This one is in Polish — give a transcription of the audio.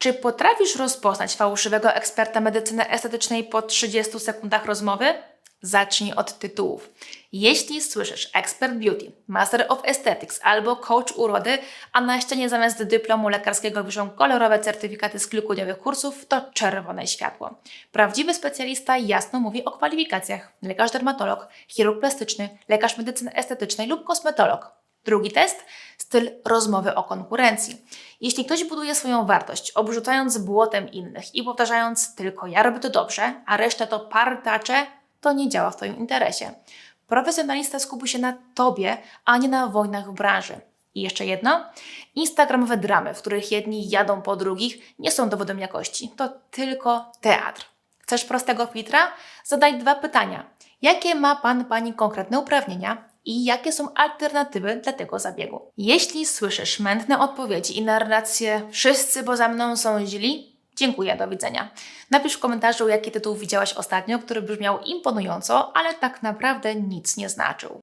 Czy potrafisz rozpoznać fałszywego eksperta medycyny estetycznej po 30 sekundach rozmowy? Zacznij od tytułów. Jeśli słyszysz Expert Beauty, Master of Aesthetics albo Coach Urody, a na ścianie zamiast dyplomu lekarskiego wiszą kolorowe certyfikaty z kilkudniowych kursów, to czerwone światło. Prawdziwy specjalista jasno mówi o kwalifikacjach. Lekarz dermatolog, chirurg plastyczny, lekarz medycyny estetycznej lub kosmetolog. Drugi test styl rozmowy o konkurencji. Jeśli ktoś buduje swoją wartość, obrzucając błotem innych i powtarzając tylko ja robię to dobrze, a reszta to partacze, to nie działa w Twoim interesie. Profesjonalista skupi się na Tobie, a nie na wojnach w branży. I jeszcze jedno. Instagramowe dramy, w których jedni jadą po drugich, nie są dowodem jakości. To tylko teatr. Chcesz prostego filtra? Zadaj dwa pytania. Jakie ma Pan, Pani konkretne uprawnienia? I jakie są alternatywy dla tego zabiegu? Jeśli słyszysz mętne odpowiedzi i narrację wszyscy poza mną są źli, dziękuję, do widzenia. Napisz w komentarzu, jaki tytuł widziałaś ostatnio, który brzmiał imponująco, ale tak naprawdę nic nie znaczył.